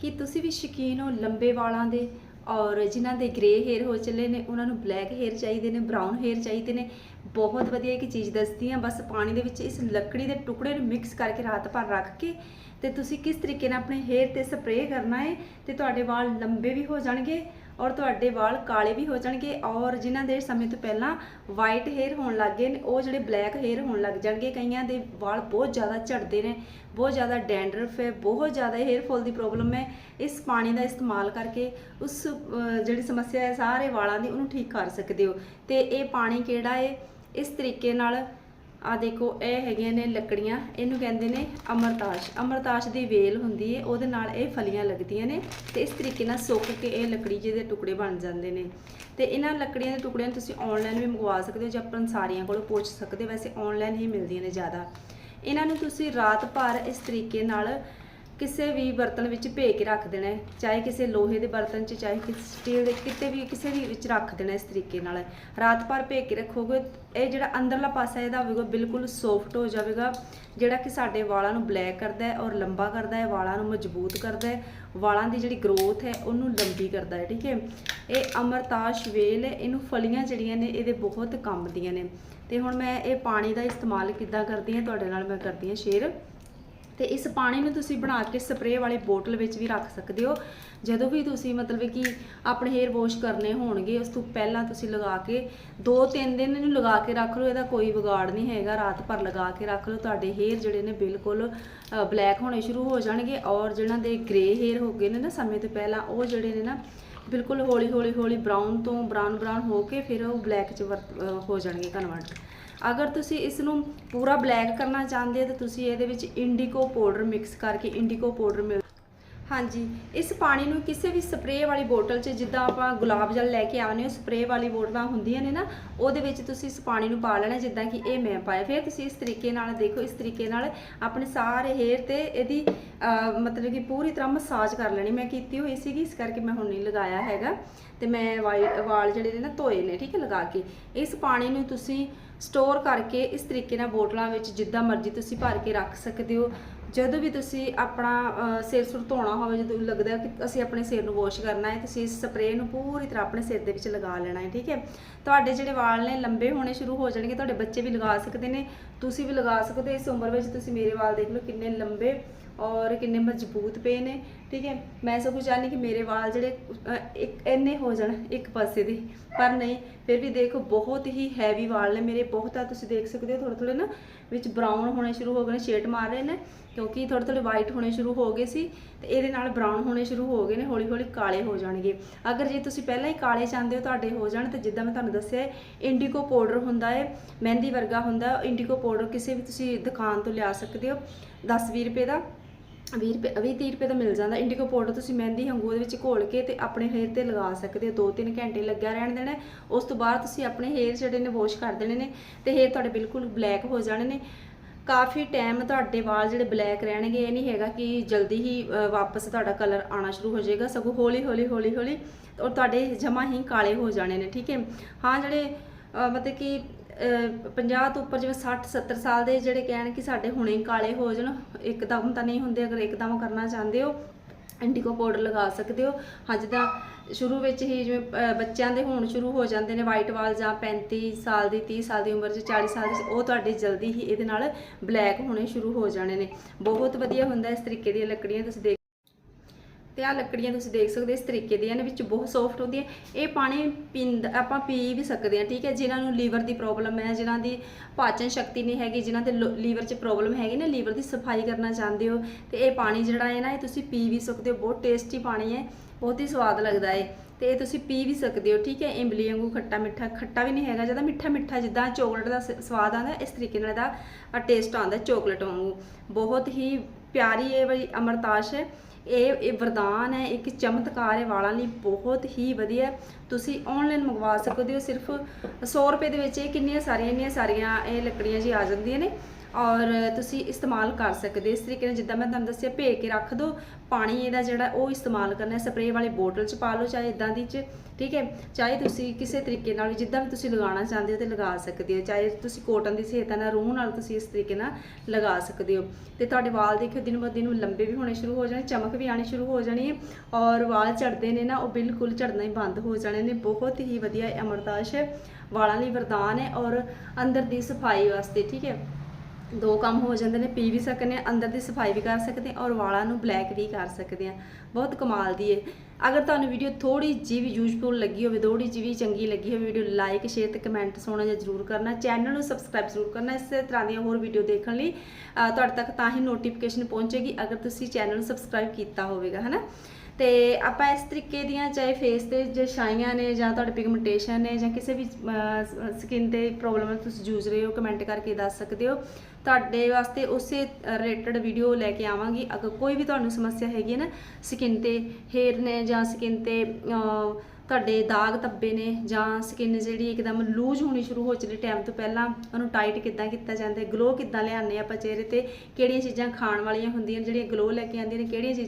ਕਿ ਤੁਸੀਂ ਵੀ ਸ਼ੌਕੀਨ ਹੋ, ਲੰਬੇ ਵਾਲਾਂ ਦੇ ਔਰ ਜਿਨ੍ਹਾਂ ਦੇ ਗ੍ਰੇ ਹੇਅਰ ਹੋ ਚੱਲੇ ਨੇ, ਉਹਨਾਂ ਨੂੰ ਬਲੈਕ ਹੇਅਰ ਚਾਹੀਦੇ ਨੇ ਬ੍ਰਾਊਨ ਹੇਅਰ ਚਾਹੀਦੇ ਨੇ। ਬਹੁਤ ਵਧੀਆ ਇੱਕ ਚੀਜ਼ ਦੱਸਦੀ ਹਾਂ, ਬਸ ਪਾਣੀ ਦੇ ਵਿੱਚ ਇਸ ਲੱਕੜੀ ਦੇ ਟੁਕੜੇ ਨੂੰ ਮਿਕਸ ਕਰਕੇ ਰਾਤ ਭਰ ਰੱਖ ਕੇ ਤੇ ਤੁਸੀਂ ਕਿਸ ਤਰੀਕੇ ਨਾਲ ਆਪਣੇ ਹੇਅਰ ਤੇ ਸਪਰੇਅ ਕਰਨਾ ਹੈ ਤੇ ਤੁਹਾਡੇ ਵਾਲ ਲੰਬੇ ਵੀ ਹੋ ਜਾਣਗੇ ਔਰ ਤੁਹਾਡੇ ਵਾਲ ਕਾਲੇ ਵੀ ਹੋ ਜਾਣਗੇ ਔਰ ਜਿਨ੍ਹਾਂ ਦੇ ਸਮੇਂ ਤੋਂ ਪਹਿਲਾਂ ਵਾਈਟ ਹੇਅਰ ਹੋਣ ਲੱਗ ਗਏ ਨੇ, ਉਹ ਜਿਹੜੇ ਬਲੈਕ ਹੇਅਰ ਹੋਣ ਲੱਗ ਜਾਣਗੇ, ਕਈਆਂ ਦੇ ਵਾਲ ਬਹੁਤ ਜ਼ਿਆਦਾ ਝੜਦੇ ਨੇ, ਬਹੁਤ ਜ਼ਿਆਦਾ ਡੈਂਡਰਫ ਹੈ, ਬਹੁਤ ਜ਼ਿਆਦਾ ਹੇਅਰ ਫਾਲ ਦੀ ਪ੍ਰੋਬਲਮ ਹੈ, ਇਸ ਪਾਣੀ ਦਾ ਇਸਤੇਮਾਲ ਕਰਕੇ ਉਸ ਜਿਹੜੀ ਸਮੱਸਿਆ ਹੈ, ਸਾਰੇ ਵਾਲਾਂ ਦੀ ਉਹਨੂੰ ਠੀਕ ਕਰ ਸਕਦੇ ਹੋ। ਤੇ ਇਹ ਪਾਣੀ ਕਿਹੜਾ ਹੈ? ਇਸ ਤਰੀਕੇ ਨਾਲ ਆ ਦੇਖੋ, ਇਹ ਹੈਗੀਆਂ ਨੇ ਲੱਕੜੀਆਂ। ਇਹਨੂੰ ਕਹਿੰਦੇ ਨੇ ਅਮਰਤਾਸ਼। ਅਮਰਤਾਸ਼ ਦੀ ਵੇਲ ਹੁੰਦੀ ਹੈ ਉਹਦੇ ਨਾਲ ਇਹ ਫਲੀਆਂ ਲੱਗਦੀਆਂ ਨੇ ਤੇ ਇਸ ਤਰੀਕੇ ਨਾਲ ਸੁੱਕ ਕੇ ਇਹ ਲੱਕੜੀ ਜਿਹਦੇ ਟੁਕੜੇ ਬਣ ਜਾਂਦੇ ਨੇ। ਤੇ ਇਹਨਾਂ ਲੱਕੜੀਆਂ ਦੇ ਟੁਕੜਿਆਂ ਨੂੰ ਤੁਸੀਂ ਆਨਲਾਈਨ ਵੀ ਮੰਗਵਾ ਸਕਦੇ ਹੋ ਜਾਂ ਪੰਸਾਰੀਆਂ ਕੋਲੋਂ ਪੁੱਛ ਸਕਦੇ ਹੋ। ਵੈਸੇ ਆਨਲਾਈਨ ਹੀ ਮਿਲਦੀਆਂ ਨੇ ਜ਼ਿਆਦਾ। ਇਹਨਾਂ ਨੂੰ ਤੁਸੀਂ ਰਾਤ ਭਰ ਇਸ ਤਰੀਕੇ ਨਾਲ ਕਿਸੇ ਵੀ ਬਰਤਨ ਵਿੱਚ ਭੇ ਕੇ ਰੱਖ ਦੇਣਾ ਹੈ, ਚਾਹੇ ਕਿਸੇ ਲੋਹੇ ਦੇ ਬਰਤਨ 'ਚ, ਚਾਹੇ ਕਿਸੇ ਸਟੀਲ ਦੇ, ਕਿਤੇ ਵੀ, ਕਿਸੇ ਵੀ ਵਿੱਚ ਰੱਖ ਦੇਣਾ ਇਸ ਤਰੀਕੇ ਨਾਲ। ਰਾਤ ਭਰ ਭੇ ਕੇ ਰੱਖੋਗੇ, ਇਹ ਜਿਹੜਾ ਅੰਦਰਲਾ ਪਾਸਾ ਇਹਦਾ ਹੋਵੇਗਾ, ਬਿਲਕੁਲ ਸੌਫਟ ਹੋ ਜਾਵੇਗਾ, ਜਿਹੜਾ ਕਿ ਸਾਡੇ ਵਾਲਾਂ ਨੂੰ ਬਲੈਕ ਕਰਦਾ ਹੈ ਔਰ ਲੰਬਾ ਕਰਦਾ ਹੈ, ਵਾਲਾਂ ਨੂੰ ਮਜ਼ਬੂਤ ਕਰਦਾ ਹੈ, ਵਾਲਾਂ ਦੀ ਜਿਹੜੀ ਗਰੋਥ ਹੈ, ਉਹਨੂੰ ਲੰਬੀ ਕਰਦਾ ਹੈ, ਠੀਕ ਹੈ? ਇਹ ਅਮਰਤਾਸ਼ ਵੇਲ ਹੈ, ਇਹਨੂੰ ਫਲੀਆਂ ਜਿਹੜੀਆਂ ਨੇ, ਇਹਦੇ ਬਹੁਤ ਕੰਮ ਦੀਆਂ ਨੇ। ਤੇ ਹੁਣ ਮੈਂ ਇਹ ਪਾਣੀ ਦਾ ਇਸਤੇਮਾਲ ਕਿੱਦਾਂ ਕਰਦੀ ਹਾਂ, ਤੁਹਾਡੇ ਨਾਲ ਮੈਂ ਕਰਦੀ ਹਾਂ ਸ਼ੇਅਰ ਤੇ ਇਸ ਪਾਣੀ ਨੂੰ ਤੁਸੀਂ ਬਣਾ ਕੇ ਸਪਰੇਅ ਵਾਲੀ ਬੋਤਲ ਵਿੱਚ ਵੀ ਰੱਖ ਸਕਦੇ ਹੋ। ਜਦੋਂ ਵੀ ਤੁਸੀਂ ਮਤਲਬ ਕਿ ਆਪਣੇ ਹੇਅਰ ਵਾਸ਼ ਕਰਨੇ ਹੋਣਗੇ, ਉਸ ਤੋਂ ਪਹਿਲਾਂ ਤੁਸੀਂ ਲਗਾ ਕੇ 2-3 ਦਿਨ ਇਹਨੂੰ ਲਗਾ ਕੇ ਰੱਖ ਲਓ, ਇਹਦਾ ਕੋਈ ਵਿਗਾੜ ਨਹੀਂ ਹੈਗਾ। ਰਾਤ ਭਰ ਲਗਾ ਕੇ ਰੱਖ ਲਓ, ਤੁਹਾਡੇ ਹੇਅਰ ਜਿਹੜੇ ਨੇ ਬਿਲਕੁਲ ਬਲੈਕ ਹੋਣੇ ਸ਼ੁਰੂ ਹੋ ਜਾਣਗੇ ਔਰ ਜਿਹਨਾਂ ਦੇ ਗ੍ਰੇ ਹੇਅਰ ਹੋ ਗਏ ਨੇ ਨਾ ਸਮੇਂ ਤੋਂ ਪਹਿਲਾਂ, ਉਹ ਜਿਹੜੇ ਨੇ ਨਾ ਬਿਲਕੁਲ ਹੌਲੀ ਹੌਲੀ ਹੌਲੀ ਬਰਾਊਨ ਤੋਂ ਬਰਾਊਨ ਬਰਾਊਨ ਹੋ ਕੇ ਫਿਰ ਉਹ ਬਲੈਕ ਚ ਵਰਤ- ਹੋ ਜਾਣਗੇ ਕਨਵਰਟ ਅਗਰ ਤੁਸੀਂ ਇਸ ਨੂੰ ਪੂਰਾ ਬਲੈਕ ਕਰਨਾ ਚਾਹੁੰਦੇ ਹੋ ਤਾਂ ਤੁਸੀਂ ਇਹਦੇ ਵਿੱਚ ਇੰਡੀਗੋ ਪਾਊਡਰ ਮਿਕਸ ਕਰਕੇ ਇੰਡੀਗੋ ਪਾਊਡਰ ਮਿਲ ਹਾਂਜੀ, ਇਸ ਪਾਣੀ ਨੂੰ ਕਿਸੇ ਵੀ ਸਪਰੇਅ ਵਾਲੀ ਬੋਤਲ 'ਚ ਜਿੱਦਾਂ ਆਪਾਂ ਗੁਲਾਬ ਜਲ ਲੈ ਕੇ ਆਉਂਦੇ ਹਾਂ, ਸਪਰੇਅ ਵਾਲੀ ਬੋਤਲਾਂ ਹੁੰਦੀਆਂ ਨੇ ਨਾ, ਉਹਦੇ ਵਿੱਚ ਤੁਸੀਂ ਇਸ ਪਾਣੀ ਨੂੰ ਪਾ ਲੈਣਾ ਜਿੱਦਾਂ ਕਿ ਇਹ ਮੈਂ ਪਾਇਆ। ਫਿਰ ਤੁਸੀਂ ਇਸ ਤਰੀਕੇ ਨਾਲ ਦੇਖੋ, ਇਸ ਤਰੀਕੇ ਨਾਲ ਆਪਣੇ ਸਾਰੇ ਹੇਅਰ ਤੇ ਇਹਦੀ ਮਤਲਬ ਕਿ ਪੂਰੀ ਤਰ੍ਹਾਂ ਮਸਾਜ ਕਰ ਲੈਣੀ। ਮੈਂ ਕੀਤੀ ਹੋਈ ਸੀਗੀ, ਇਸ ਕਰਕੇ ਮੈਂ ਹੁਣ ਨਹੀਂ ਲਗਾਇਆ ਹੈਗਾ। ਤੇ ਮੈਂ ਵਾਲ ਜਿਹੜੇ ਨੇ ਨਾ ਧੋਏ ਨੇ, ਠੀਕ ਹੈ, ਲਗਾ ਕੇ। ਇਸ ਪਾਣੀ ਨੂੰ ਤੁਸੀਂ ਸਟੋਰ ਕਰਕੇ ਇਸ ਤਰੀਕੇ ਨਾਲ ਬੋਟਲਾਂ ਵਿੱਚ ਜਿੱਦਾਂ ਮਰਜ਼ੀ ਤੁਸੀਂ ਭਰ ਕੇ ਰੱਖ ਸਕਦੇ ਹੋ। ਜਦੋਂ ਵੀ ਤੁਸੀਂ ਆਪਣਾ ਸਿਰ ਸੁਰ ਧੋਣਾ ਹੋਵੇ, ਜਦੋਂ ਲੱਗਦਾ ਕਿ ਅਸੀਂ ਆਪਣੇ ਸਿਰ ਨੂੰ ਵਾਸ਼ ਕਰਨਾ ਹੈ, ਤੁਸੀਂ ਇਸ ਸਪਰੇਅ ਨੂੰ ਪੂਰੀ ਤਰ੍ਹਾਂ ਆਪਣੇ ਸਿਰ ਦੇ ਵਿੱਚ ਲਗਾ ਲੈਣਾ ਹੈ, ਠੀਕ ਹੈ? ਤੁਹਾਡੇ ਜਿਹੜੇ ਵਾਲ ਨੇ ਲੰਬੇ ਹੋਣੇ ਸ਼ੁਰੂ ਹੋ ਜਾਣਗੇ, ਤੁਹਾਡੇ ਬੱਚੇ ਵੀ ਲਗਾ ਸਕਦੇ ਨੇ, ਤੁਸੀਂ ਵੀ ਲਗਾ ਸਕਦੇ ਹੋ। ਇਸ ਉਮਰ ਵਿੱਚ ਤੁਸੀਂ ਮੇਰੇ ਵਾਲ ਦੇਖ ਲਓ ਕਿੰਨੇ ਲੰਬੇ ਔਰ ਕਿੰਨੇ ਮਜ਼ਬੂਤ ਪਏ ਨੇ। ਠੀਕ ਹੈ? ਮੈਂ ਸਗੋਂ ਚਾਹਨੀ ਕਿ ਮੇਰੇ ਵਾਲ ਜਿਹੜੇ ਇੱਕ ਇੰਨੇ ਹੋ ਜਾਣ ਇੱਕ ਪਾਸੇ ਦੇ। ਪਰ ਨਹੀਂ, ਫਿਰ ਵੀ ਦੇਖੋ, ਬਹੁਤ ਹੀ ਹੈਵੀ ਵਾਲ ਨੇ ਮੇਰੇ, ਬਹੁਤ ਆ ਤੁਸੀਂ ਦੇਖ ਸਕਦੇ ਹੋ ਥੋੜੇ ਥੋੜੇ ਨਾ ਵਿੱਚ ਬਰਾਊਨ ਹੋਣੇ ਸ਼ੁਰੂ ਹੋ ਗਏ ਨੇ ਸ਼ੇਡ ਮਾਰ ਰਹੇ ਨੇ, ਕਿਉਂਕਿ ਥੋੜੇ ਥੋੜੇ ਵਾਈਟ ਹੋਣੇ ਸ਼ੁਰੂ ਹੋ ਗਏ ਸੀ, ਤੇ ਇਹਦੇ ਨਾਲ ਬਰਾਊਨ ਹੋਣੇ ਸ਼ੁਰੂ ਹੋ ਗਏ ਨੇ ਹੌਲੀ ਹੌਲੀ ਕਾਲੇ ਹੋ ਜਾਣਗੇ। ਅਗਰ ਜੇ ਤੁਸੀਂ ਪਹਿਲਾਂ ਹੀ ਕਾਲੇ ਚਾਹੁੰਦੇ ਹੋ, ਤੁਹਾਡੇ ਹੋ ਜਾਣ, ਤੇ ਜਿੱਦਾਂ ਮੈਂ ਤੁਹਾਨੂੰ ਦੱਸਿਆ ਇੰਡੀਗੋ ਪਾਊਡਰ ਹੁੰਦਾ ਹੈ, ਮਹਿੰਦੀ ਵਰਗਾ ਹੁੰਦਾ ਇੰਡੀਗੋ ਪਾਊਡਰ ਕਿਸੇ ਵੀ ਤੁਸੀਂ ਦੁਕਾਨ ਤੋਂ ਲਿਆ ਸਕਦੇ ਹੋ 10-20 ਰੁਪਏ ਦਾ। 20 ਰੁਪਏ 20 30 ਰੁਪਏ ਦਾ ਮਿਲ ਜਾਂਦਾ। ਇੰਡੀਗੋ ਪਾਊਡਰ ਤੁਸੀਂ ਮਹਿੰਦੀ ਹੰਗੂ ਦੇ ਵਿੱਚ ਘੋਲ ਕੇ ਤੇ ਆਪਣੇ ਹੇਅਰ ਤੇ ਲਗਾ ਸਕਦੇ ਹੋ। 2-3 ਘੰਟੇ ਲੱਗਿਆ ਰਹਿਣ ਦੇਣਾ ਉਸ ਤੋਂ ਬਾਅਦ ਤੁਸੀਂ ਆਪਣੇ ਹੇਅਰ ਜਿਹੜੇ ਨੇ ਵਾਸ਼ ਕਰ ਦੇਣੇ ਨੇ ਤੇ ਹੇਅਰ ਤੁਹਾਡੇ ਬਿਲਕੁਲ ਬਲੈਕ ਹੋ ਜਾਣੇ ਨੇ। ਕਾਫੀ ਟਾਈਮ ਤੁਹਾਡੇ ਵਾਲ ਜਿਹੜੇ ਬਲੈਕ ਰਹਿਣਗੇ, ਇਹ ਨਹੀਂ ਹੈਗਾ ਕਿ ਜਲਦੀ ਹੀ ਵਾਪਸ ਤੁਹਾਡਾ ਕਲਰ ਆਣਾ ਸ਼ੁਰੂ ਹੋ ਜਾਏਗਾ। ਸਗੋਂ ਹੌਲੀ ਹੌਲੀ ਹੌਲੀ ਹੌਲੀ ਔਰ ਤੁਹਾਡੇ ਜਮਾ ਹੀ ਕਾਲੇ ਹੋ ਜਾਣੇ ਨੇ, ਠੀਕ ਹੈ? ਹਾਂ, ਜਿਹੜੇ ਮਤਲਬ ਕਿ 50 ਤੋਂ ਉੱਪਰ ਜਿਵੇਂ 60 70 ਸਾਲ ਦੇ ਜਿਹੜੇ ਕਹਿਣ ਕਿ ਸਾਡੇ ਹੁਣੇ ਕਾਲੇ ਹੋ ਜਾਣ, ਇੱਕਦਮ ਤਾਂ ਨਹੀਂ ਹੁੰਦੇ, ਅਗਰ ਇੱਕਦਮ ਕਰਨਾ ਚਾਹੁੰਦੇ ਹੋ, ਇੰਡੀਗੋ ਪਾਊਡਰ ਲਗਾ ਸਕਦੇ ਹੋ। ਹਾਂ ਜਿੱਦਾਂ ਸ਼ੁਰੂ ਵਿੱਚ ਹੀ ਜਿਵੇਂ ਬੱਚਿਆਂ ਦੇ ਹੋਣ ਸ਼ੁਰੂ ਹੋ ਜਾਂਦੇ ਨੇ ਵਾਈਟ ਵਾਲ ਜਾਂ 35 ਸਾਲ ਦੀ 30 ਸਾਲ ਦੀ ਉਮਰ 'ਚ 40 ਸਾਲ ਦੀ, ਉਹ ਤੁਹਾਡੇ ਜਲਦੀ ਹੀ ਇਹਦੇ ਨਾਲ ਬਲੈਕ ਹੋਣੇ ਸ਼ੁਰੂ ਹੋ ਜਾਣੇ ਨੇ। ਬਹੁਤ ਵਧੀਆ ਹੁੰਦਾ ਇਸ ਤਰੀਕੇ ਦੀਆਂ ਲੱਕੜੀਆਂ ਤੁਸੀਂ ਦੇਖ ਤੇ ਆ ਲੱਕੜੀਆਂ ਤੁਸੀਂ ਦੇਖ ਸਕਦੇ ਹੋ ਇਸ ਤਰੀਕੇ ਦੀਆਂ ਨੇ, ਵਿੱਚ ਬਹੁਤ ਸੌਫਟ ਹੁੰਦੀਆਂ। ਇਹ ਪਾਣੀ ਪੀਂਦ, ਆਪਾਂ ਪੀ ਵੀ ਸਕਦੇ ਹਾਂ, ਠੀਕ ਹੈ? ਜਿਨ੍ਹਾਂ ਨੂੰ ਲੀਵਰ ਦੀ ਪ੍ਰੋਬਲਮ ਹੈ, ਜਿਨ੍ਹਾਂ ਦੀ ਪਾਚਨ ਸ਼ਕਤੀ ਨਹੀਂ ਹੈਗੀ, ਜਿਨ੍ਹਾਂ ਦੇ ਲੀਵਰ 'ਚ ਪ੍ਰੋਬਲਮ ਹੈਗੀ ਨਾ, ਲੀਵਰ ਦੀ ਸਫ਼ਾਈ ਕਰਨਾ ਚਾਹੁੰਦੇ ਹੋ, ਤੇ ਇਹ ਪਾਣੀ ਜਿਹੜਾ ਹੈ ਨਾ, ਇਹ ਤੁਸੀਂ ਪੀ ਵੀ ਸਕਦੇ ਹੋ। ਬਹੁਤ ਟੇਸਟੀ ਪਾਣੀ ਹੈ, ਬਹੁਤ ਹੀ ਸਵਾਦ ਲੱਗਦਾ ਹੈ। ਤੇ ਇਹ ਤੁਸੀਂ ਪੀ ਵੀ ਸਕਦੇ ਹੋ, ਠੀਕ ਹੈ? ਇਮਲੀ ਵਾਂਗੂ ਖੱਟਾ ਮਿੱਠਾ, ਖੱਟਾ ਵੀ ਨਹੀਂ ਹੈਗਾ, ਜ਼ਿਆਦਾ ਮਿੱਠਾ ਮਿੱਠਾ, ਜਿੱਦਾਂ ਚਾਕਲੇਟ ਦਾ ਸ- ਸਵਾਦ ਆਉਂਦਾ, ਇਸ ਤਰੀਕੇ ਨਾਲ ਇਹਦਾ ਟੇਸਟ ਆਉਂਦਾ ਚਾਕਲੇਟ ਵਾਂਗੂ। ਬਹੁਤ ਹੀ ਪਿਆਰੀ ਇਹ ਵਾਲੀ ਅਮਰਤਾਸ਼ ਹੈ। ਇਹ ਇਹ ਵਰਦਾਨ ਹੈ, ਇੱਕ ਚਮਤਕਾਰ ਹੈ, ਵਾਲਾਂ ਲਈ ਬਹੁਤ ਹੀ ਵਧੀਆ। ਤੁਸੀਂ ਆਨਲਾਈਨ ਮੰਗਵਾ ਸਕਦੇ ਹੋ, ਸਿਰਫ 100 ਰੁਪਏ ਦੇ ਵਿੱਚ ਇਹ ਕਿੰਨੀਆਂ ਸਾਰੀਆਂ, ਇੰਨੀਆਂ ਸਾਰੀਆਂ ਇਹ ਲੱਕੜੀਆਂ ਜੀ ਆ ਜਾਂਦੀਆਂ ਨੇ। ਔਰ ਤੁਸੀਂ ਇਸਤੇਮਾਲ ਕਰ ਸਕਦੇ ਹੋ। ਇਸ ਤਰੀਕੇ ਨਾਲ ਜਿੱਦਾਂ ਮੈਂ ਤੁਹਾਨੂੰ ਦੱਸਿਆ ਭੇ ਕੇ ਰੱਖ ਦਿਓ ਪਾਣੀ ਇਹਦਾ ਜਿਹੜਾ ਉਹ ਇਸਤੇਮਾਲ ਕਰਨਾ, ਸਪਰੇਅ ਵਾਲੀ ਬੋਟਲ 'ਚ ਪਾ ਲਓ, ਚਾਹੇ ਇਦਾਂ ਦੀ 'ਚ, ਠੀਕ ਹੈ? ਚਾਹੇ ਤੁਸੀਂ ਕਿਸੇ ਤਰੀਕੇ ਨਾਲ ਵੀ ਜਿੱਦਾਂ ਵੀ ਤੁਸੀਂ ਲਗਾਉਣਾ ਚਾਹੁੰਦੇ ਹੋ ਤੇ ਲਗਾ ਸਕਦੇ ਹੋ। ਚਾਹੇ ਤੁਸੀਂ ਕੋਟਨ ਦੀ ਸਹਾਇਤਾ ਨਾਲ ਰੂਹ ਨਾਲ ਤੁਸੀਂ ਇਸ ਤਰੀਕੇ ਨਾਲ ਲਗਾ ਸਕਦੇ ਹੋ। ਤੇ ਤੁਹਾਡੇ ਵਾਲ ਦੇਖਿਓ, ਦਿਨ ਬ ਦਿਨ ਲੰਬੇ ਵੀ ਹੋਣੇ ਸ਼ੁਰੂ ਹੋ ਜਾਣੇ, ਚਮਕ ਵੀ ਆਣੀ ਸ਼ੁਰੂ ਹੋ ਜਾਣੀ ਹੈ। ਔਰ ਵਾਲ ਝੜਦੇ ਨੇ ਨਾ, ਉਹ ਬਿਲਕੁਲ ਝੜਨਾ ਹੀ ਬੰਦ ਹੋ ਜਾਣੇ ਨੇ। ਬਹੁਤ ਹੀ ਵਧੀਆ ਅਮਰਦਾਸ ਹੈ। ਵਾਲਾਂ ਲਈ ਵਰਦਾਨ ਹੈ ਔਰ ਅੰਦਰ ਦੀ ਸਫ਼ਾਈ ਵਾਸਤੇ, ਠੀਕ ਹੈ? ਦੋ ਕੰਮ ਹੋ ਜਾਂਦੇ ਨੇ, ਪੀ ਵੀ ਸਕਨੇ ਆ ਅੰਦਰ ਦੀ ਸਫ਼ਾਈ ਵੀ ਕਰ ਸਕਦੇ ਆ ਔਰ ਵਾਲਾਂ ਨੂੰ ਬਲੈਕ ਵੀ ਕਰ ਸਕਦੇ ਆ ਬਹੁਤ ਕਮਾਲ ਦੀ ਹੈ ਅਗਰ ਤੁਹਾਨੂੰ ਵੀਡੀਓ ਥੋੜੀ ਜਿਹੀ ਵੀ ਯੂਜ਼ਫੁਲ ਲੱਗੀ ਹੋਵੇ ਥੋੜੀ ਜਿਹੀ ਵੀ ਚੰਗੀ ਲੱਗੀ ਹੋਵੇ, ਵੀਡੀਓ ਲਾਈਕ ਸ਼ੇਅਰ ਤੇ ਕਮੈਂਟ ਸੋਣਾ ਜਿਹਾ ਜ਼ਰੂਰ ਕਰਨਾ। ਚੈਨਲ ਨੂੰ ਸਬਸਕ੍ਰਾਈਬ ਜ਼ਰੂਰ ਕਰਨਾ, ਇਸੇ ਤਰ੍ਹਾਂ ਦੀਆਂ ਹੋਰ ਵੀਡੀਓ ਦੇਖਣ ਲਈ ਤੁਹਾਡੇ ਤੱਕ ਤਾਂ ਹੀ ਨੋਟੀਫਿਕੇਸ਼ਨ ਪਹੁੰਚੇਗੀ ਅਗਰ ਤੁਸੀਂ ਚੈਨਲ ਨੂੰ ਸਬਸਕ੍ਰਾਈਬ ਕੀਤਾ ਹੋਵੇਗਾ, ਹਨਾ? ਤੇ ਆਪਾਂ ਇਸ ਤਰੀਕੇ ਦੀਆਂ ਚਾਹੇ ਫੇਸ ਤੇ ਜੇ ਛਾਈਆਂ ਨੇ ਜਾਂ ਤੁਹਾਡੇ ਪਿਗਮੈਂਟੇਸ਼ਨ ਨੇ ਜਾਂ ਕਿਸੇ ਵੀ ਸਕਿਨ ਤੇ ਪ੍ਰੋਬਲਮ ਹੈ, ਤੁਸੀਂ ਜੂਝ ਰਹੇ ਹੋ ਕਮੈਂਟ ਕਰਕੇ ਦੱਸ ਸਕਦੇ ਹੋ। ਤੁਹਾਡੇ ਵਾਸਤੇ ਉਸੇ ਰਿਲੇਟਡ ਵੀਡੀਓ ਲੈ ਕੇ ਆਵਾਂਗੀ। ਅਗਰ ਕੋਈ ਵੀ ਤੁਹਾਨੂੰ ਸਮੱਸਿਆ ਹੈਗੀ ਹੈ ਨਾ ਸਕਿਨ ਤੇ ਹੇਅਰ ਨੇ ਜਾਂ ਸਕਿਨ ਤੇ ਤੁਹਾਡੇ ਦਾਗ ਧੱਬੇ ਨੇ ਜਾਂ ਸਕਿਨ ਜਿਹੜੀ ਇੱਕਦਮ ਲੂਜ਼ ਹੋਣੀ ਸ਼ੁਰੂ ਹੋ ਚਲੀ ਟਾਈਮ ਤੋਂ ਪਹਿਲਾਂ ਉਹਨੂੰ ਟਾਈਟ ਕਿੱਦਾਂ ਕੀਤਾ ਜਾਂਦਾ ਹੈ ਗਲੋ ਕਿੱਦਾਂ ਲਿਆਉਂਦੇ ਆਪਾਂ ਚਿਹਰੇ ਤੇ, ਕਿਹੜੀਆਂ ਚੀਜ਼ਾਂ ਖਾਣ ਵਾਲੀਆਂ ਹੁੰਦੀਆਂ ਨੇ, ਜਿਹੜੀਆਂ ਗਲੋ ਲੈ ਕੇ ਆਉਂਦੀਆਂ ਨੇ, ਕਿਹੜੀਆਂ ਚੀਜ਼ਾਂ